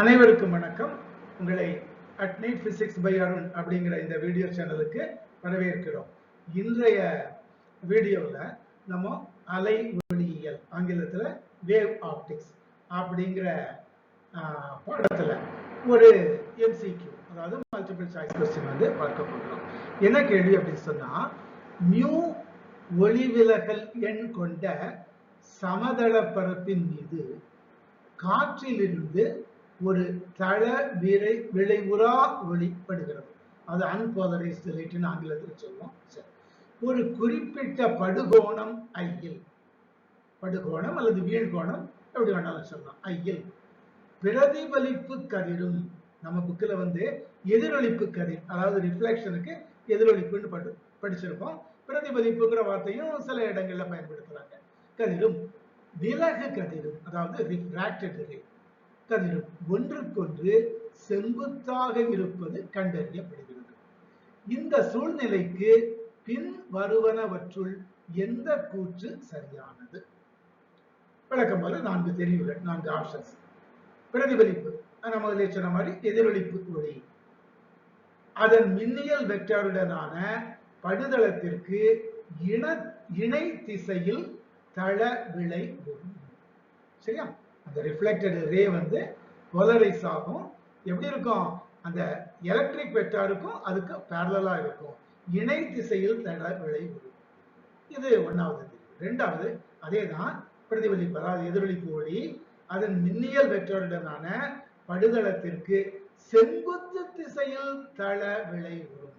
அனைவருக்கும் வணக்கம். உங்களை அட் பிசிக்ஸ் பை அருண் அப்படிங்கிற இந்த வீடியோ சேனலுக்கு வரவேற்கிறோம். இன்றைய வீடியோவில் நம்ம அலை ஒளியியல் ஆங்கிலத்தில் வேவ் ஆப்டிக்ஸ் அப்படிங்கிற பாடத்தில் ஒரு எம்சிக்யூ அதாவது மல்டிபிள் சாய்ஸ் கொஸ்டின் வந்து பார்க்க போகிறோம். என்ன கேள்வி அப்படின்னு சொன்னால் மியூ ஒளிவிலகல் எண் கொண்ட சமதள பரப்பின் மீது காற்றிலிருந்து ஒரு தள விரை விளைவுறா ஒளிப்படுகிறது அது அன்போலரைஸ்டு ஆங்கிலத்தில் சொல்லுவோம். சரி. ஒரு குறிப்பிட்ட படுகோணம் ஐயில். படுகோணம் அல்லது வீழ்கோணம் எப்படி வேணாலும் சொல்லலாம். ஐயில். பிரதிபலிப்பு கதிரும். நம்ம புக்கில் வந்து எதிரொலிப்பு கதிர் அதாவது ரிஃப்ளெக்ஷனுக்கு எதிரொலிப்புன்னு படு படிச்சிருப்போம். பிரதிபலிப்புங்கிற வார்த்தையும் சில இடங்களில் பயன்படுத்துறாங்க. கதிரும் விலகு கதிரும் அதாவது ரிஃப்ராக்டட் ரே கதிரும் ஒன்றுக்கொன்று செங்குத்தாக இருப்பது கண்டறியப்படுகிறது. இந்த சூழ்நிலைக்கு பின் வருவனவற்றுள் எந்த கூற்று சரியானது? விளக்கம் போல நான்கு தெரிவுகள் நான்கு ஆப்ஷன்ஸ் பிரதிபலிப்பு நம்ம முதலே சொன்ன மாதிரி எதிரொலிப்பு ஒளி. அதன் மின்னியல் வெக்டாருடனான படுதளத்திற்கு இன இணை திசையில் தள விளை வரும். சரியா? அந்த ரிஃப்ளெக்டட் ரே வந்து போலரைஸ் ஆகும். எப்படி இருக்கும்? அந்த எலக்ட்ரிக் வெக்டாருக்கும் அதுக்கு பேரலாக இருக்கும். இணை திசையில் தள இது ஒன்றாவது ரெண்டாவது அதே தான் பிரதிபலிப்பு அதாவது எதிரொலிப்பு ஒளி அதன் மின்னியல் வெக்டருடனான படுதளத்திற்கு செங்குத்து திசையில் தள விளைவிடும்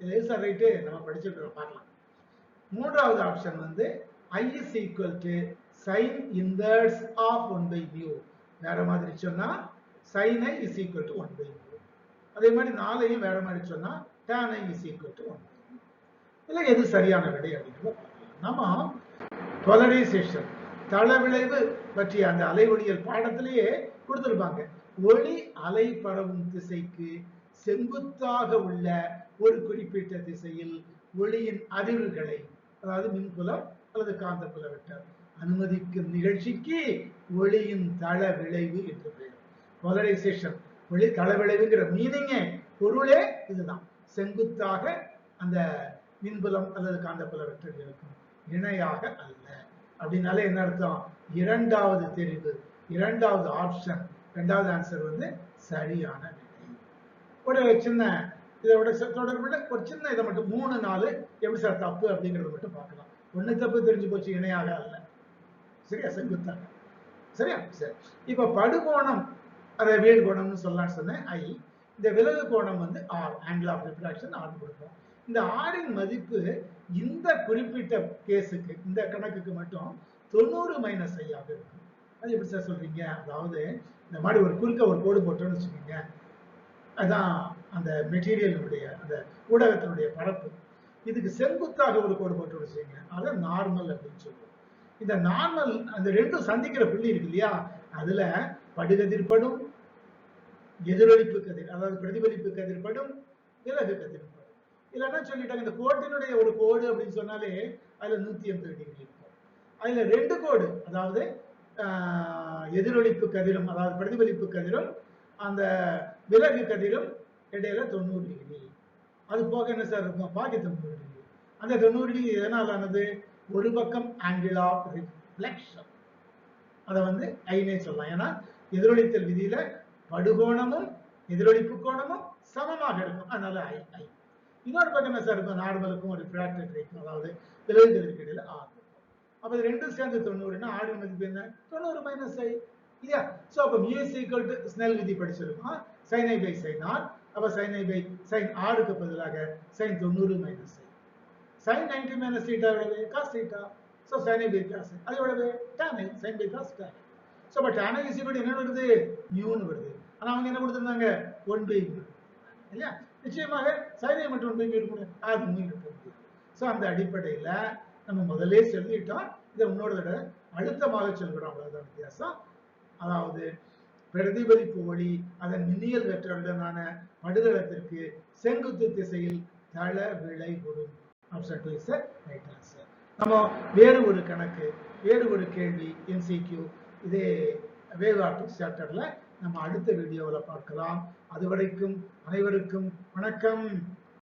இதை இது சார் ரைட்டு நம்ம படிச்சுட்டு பார்க்கலாம். மூன்றாவது ஆப்ஷன் வந்து I is equal to sin inverse of 1 by mu. வேற மாதிரி சொன்னா sin i is equal to 1 by mu. அதே மாதிரி நாளையும் வேற மாதிரி சொன்னா tan i is equal to 1 by mu. இல்ல எது சரியான விடை அப்படின்றத நம்ம போலரைசேஷன் தளவிளைவு பற்றிய அந்த அலை பாடத்திலேயே கொடுத்திருப்பாங்க. ஒளி அலை பரவும் திசைக்கு செங்குத்தாக உள்ள ஒரு குறிப்பிட்ட திசையில் ஒளியின் அதிர்வுகளை அதாவது மின்புலம் அல்லது காந்தப்புல வெக்டர் அனுமதிக்கும் நிகழ்ச்சிக்கு ஒளியின் தள விளைவு என்று பெயர். போலரைசேஷன் ஒளி தள விளைவுங்கிற மீனிங்கே பொருளே இதுதான். செங்குத்தாக அந்த மின்புலம் அல்லது காந்தப்புலவற்றில் இருக்கும். இணையாக அல்ல. அப்படின்னாலே என்ன அர்த்தம்? இரண்டாவது தெரிவு. இரண்டாவது ஆப்ஷன் இரண்டாவது ஆன்சர் வந்து சரியான விடை ஒரு சின்ன இதோட தொடர்புள்ள ஒரு சின்ன இதை மட்டும் மூணு நாலு எப்படி சார் தப்பு அப்படிங்கறத மட்டும் பார்க்கலாம். ஒன்று தப்பு தெரிஞ்சு போச்சு இணையாக அல்ல. சரியா செங்குத்தா சரியா? சரி. இப்ப படுகோணம் அதை வீழ்கோணம்னு சொல்லலாம்னு சொன்னேன். ஐ இந்த விலகு கோணம் வந்து R angle of refraction R கொடுப்போம். இந்த ஆரின் மதிப்பு இந்த குறிப்பிட்ட கேஸுக்கு இந்த கணக்குக்கு மட்டும் தொண்ணூறு மைனஸ் ஐயாக இருக்கும். அது எப்படி சார் சொல்றீங்க? அதாவது இந்த மாதிரி ஒரு குறுக்க ஒரு கோடு போட்டோம்னு வச்சுக்கோங்க. அதான் அந்த மெட்டீரியலினுடைய அந்த ஊடகத்தினுடைய பரப்பு. இதுக்கு செங்குத்தாக ஒரு கோடு போட்டோன்னு வச்சுக்கோங்க. அதை நார்மல் அப்படின்னு சொல்லுவோம் இந்த நார்மல் அந்த ரெண்டும் சந்திக்கிற புள்ளி இருக்கு இல்லையா? அதுல படுகதிர் படும் எதிரொலிப்பு கதிர் அதாவது பிரதிபலிப்பு கதிர் படும் விலகு கதிர் படும். இல்லைன்னா சொல்லிட்டாங்க இந்த கோட்டினுடைய ஒரு கோடு அப்படின்னு சொன்னாலே அதுல நூத்தி எண்பது டிகிரி இருக்கும். அதுல ரெண்டு கோடு அதாவது ஆஹ், எதிரொலிப்பு கதிரும் அதாவது பிரதிபலிப்பு கதிரும் அந்த விலகு கதிரும் இடையில தொண்ணூறு டிகிரி அது போக என்ன சார் இருக்கும்? பாக்கி தொண்ணூறு டிகிரி அந்த தொண்ணூறு டிகிரி எதனால் ஆனது? ஒரு பக்கம் ஆங்கிள் ஆஃப் ரிஃப்ளெக்ஷன் அதை வந்து ஐனே சொல்லலாம். ஏன்னா எதிரொலித்தல் விதியில படுகோணமும் எதிரொலிப்பு கோணமும் சமமாக இருக்கும். அதனால ஐ ஐ இன்னொரு பக்கம் என்ன சார் இருக்கும்? நார்மலுக்கும் ஒரு ரிஃப்ராக்டட் ரேக்கும் அதாவது விளைந்ததற்கு இடையில ஆகும் அப்ப இது ரெண்டும் சேர்ந்து தொண்ணூறுனா ஆடு மதிப்பு என்ன? தொண்ணூறு மைனஸ் ஐ இல்லையா? சோ அப்ப மியூஸ் ஈக்குவல் டு ஸ்னெல் விதி படிச்சிருக்கோம். Sine I by sine R அப்ப சைன் ஐ பை சைன் ஆடுக்கு பதிலாக சைன் தொண்ணூறு minus I sine ninety minus theta எவ்வளவு cos theta so sine I by cos அது எவ்வளவு? tan a sine b cos tan so but tan I is என்ன வருது? நியூன்னு வருது. ஆனா அவங்க என்ன கொடுத்துருந்தாங்க? ஒன் பை இல்லையா? நிச்சயமாக சைன் ஐ மட்டும் ஒன் பை முடியாது அது மீண்டும் போகுது. ஸோ அந்த அடிப்படையில நம்ம முதல்ல சொல்லிட்டோம். இதை இன்னொரு தடவை அழுத்தமாக சொல்கிறோம். அவ்வளவுதான் வித்தியாசம். அதாவது பிரதிபலிப்பு ஒளி அதன் மின்னியல் வெற்றவுடனான படுதளத்திற்கு செங்குத்து திசையில் தள விளை வரும் option two is right answer நம்ம வேறு ஒரு கணக்கு வேறு ஒரு கேள்வி எம்சிக்யூ இதே வேவ் ஆப்டிக்ஸ் சாப்டர்ல நம்ம அடுத்த வீடியோவில் பார்க்கலாம். அதுவரைக்கும் அனைவருக்கும் வணக்கம்.